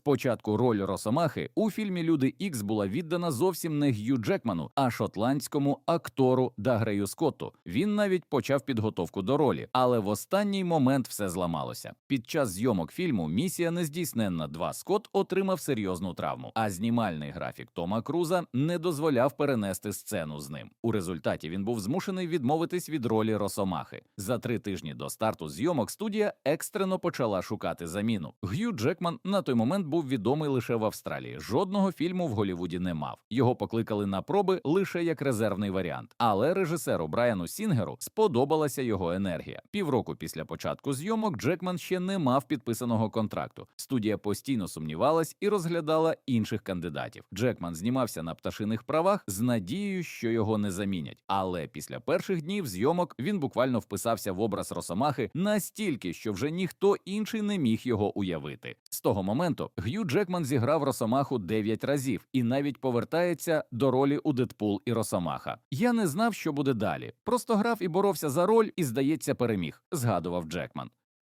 Спочатку роль Росомахи у фільмі Люди Ікс була віддана зовсім не Г'ю Джекману, а шотландському актору Дагрею Скотту. Він навіть почав підготовку до ролі, але в останній момент все зламалося. Під час зйомок фільму Місія нездійсненна 2 Скотт отримав серйозну травму, а знімальний графік Тома Круза не дозволяв перенести сцену з ним. У результаті він був змушений відмовитись від ролі Росомахи. За три тижні до старту зйомок студія екстрено почала шукати заміну. Г'ю Джекман на той момент був відомий лише в Австралії. Жодного фільму в Голівуді не мав. Його покликали на проби лише як резервний варіант. Але режисеру Брайану Сінгеру сподобалася його енергія. Півроку після початку зйомок Джекман ще не мав підписаного контракту. Студія постійно сумнівалась і розглядала інших кандидатів. Джекман знімався на пташиних правах з надією, що його не замінять. Але після перших днів зйомок він буквально вписався в образ Росомахи настільки, що вже ніхто інший не міг його уявити. З того моменту Г'ю Джекман зіграв Росомаху 9 разів і навіть повертається до ролі у Дедпул і Росомаха. Я не знав, що буде далі. Просто грав і боровся за роль, і, здається, переміг, згадував Джекман.